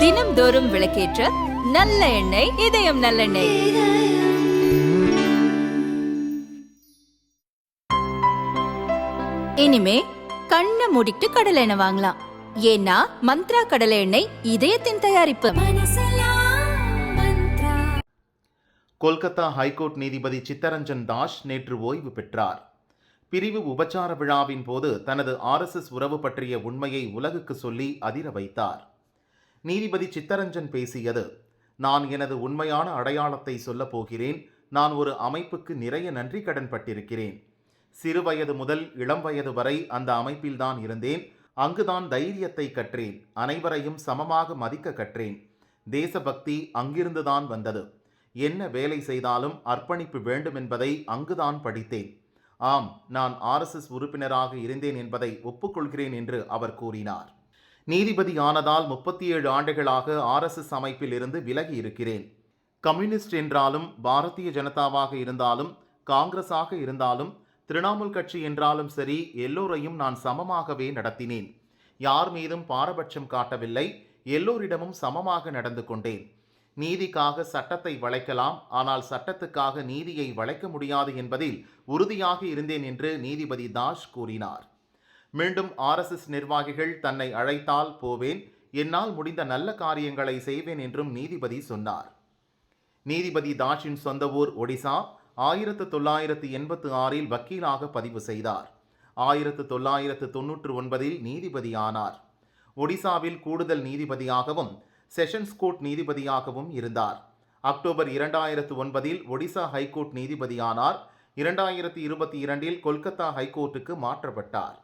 தினம்தோறும் விளக்கேற்ற நல்ல எண்ணெய் இதயம் நல்லெண்ணெய். இனிமே கண்ணை மூடிட்டு கடலை எண்ணெய் வாங்கலாம். ஏன்னா மந்த்ரா கடலை எண்ணெய் இதயத்தின் தயாரிப்பு. கொல்கத்தா ஹைகோர்ட் நீதிபதி சித்தரஞ்சன் தாஸ் நேற்று ஓய்வு பெற்றார். பிரிவு உபச்சார விழாவின் போது தனது ஆர்எஸ்எஸ் உறவு பற்றிய உண்மையை உலகுக்கு சொல்லி அதிர வைத்தார். நீதிபதி சித்தரஞ்சன் பேசியது நான் எனது உண்மையான அடையாளத்தை சொல்லப் போகிறேன். நான் ஒரு அமைப்புக்கு நிறைய நன்றி கடன் பட்டிருக்கிறேன். சிறுவயது முதல் இளம் வயது வரை அந்த அமைப்பில்தான் இருந்தேன். அங்குதான் தைரியத்தை கற்றேன். அனைவரையும் சமமாக மதிக்க கற்றேன். தேசபக்தி அங்கிருந்துதான் வந்தது. என்ன வேலை செய்தாலும் அர்ப்பணிப்பு வேண்டும் என்பதை அங்குதான் படித்தேன். ஆம் நான் ஆர்எஸ்எஸ் உறுப்பினராக இருந்தேன் என்பதை ஒப்புக்கொள்கிறேன் என்று அவர் கூறினார். நீதிபதி ஆனதால் முப்பத்தி ஏழு ஆண்டுகளாக ஆர்எஸ்எஸ் அமைப்பில் இருந்து விலகி இருக்கிறேன் கம்யூனிஸ்ட் என்றாலும் பாரதிய ஜனதாவாக இருந்தாலும் காங்கிரஸாக இருந்தாலும் திரிணாமுல் கட்சி என்றாலும் சரி எல்லோரையும் நான் சமமாகவே நடத்தினேன். யார் மீதும் பாரபட்சம் காட்டவில்லை எல்லோரிடமும் சமமாக நடந்து கொண்டேன். நீதிக்காக சட்டத்தை வளைக்கலாம் ஆனால் சட்டத்துக்காக நீதியை வளைக்க முடியாது என்பதில் உறுதியாக இருந்தேன் என்று நீதிபதி தாஷ் கூறினார். மீண்டும் ஆர்எஸ்எஸ் நிர்வாகிகள் தன்னை அழைத்தால் போவேன். என்னால் முடிந்த நல்ல காரியங்களை செய்வேன் என்றும் நீதிபதி சொன்னார். நீதிபதி தாஷின் சொந்த ஊர் ஒடிசா ஆயிரத்து தொள்ளாயிரத்து எண்பத்து ஆறில் வக்கீலாக பதிவு செய்தார். ஆயிரத்து தொள்ளாயிரத்து தொன்னூற்று ஒன்பதில் நீதிபதியானார் ஒடிசாவில் கூடுதல் நீதிபதியாகவும் செஷன்ஸ் கோர்ட் நீதிபதியாகவும் இருந்தார். அக்டோபர் இரண்டாயிரத்து ஒன்பதில் ஒடிசா ஹைகோர்ட் நீதிபதியானார். இரண்டாயிரத்தி இருபத்தி இரண்டில் கொல்கத்தா ஹைகோர்ட்டுக்கு மாற்றப்பட்டார்.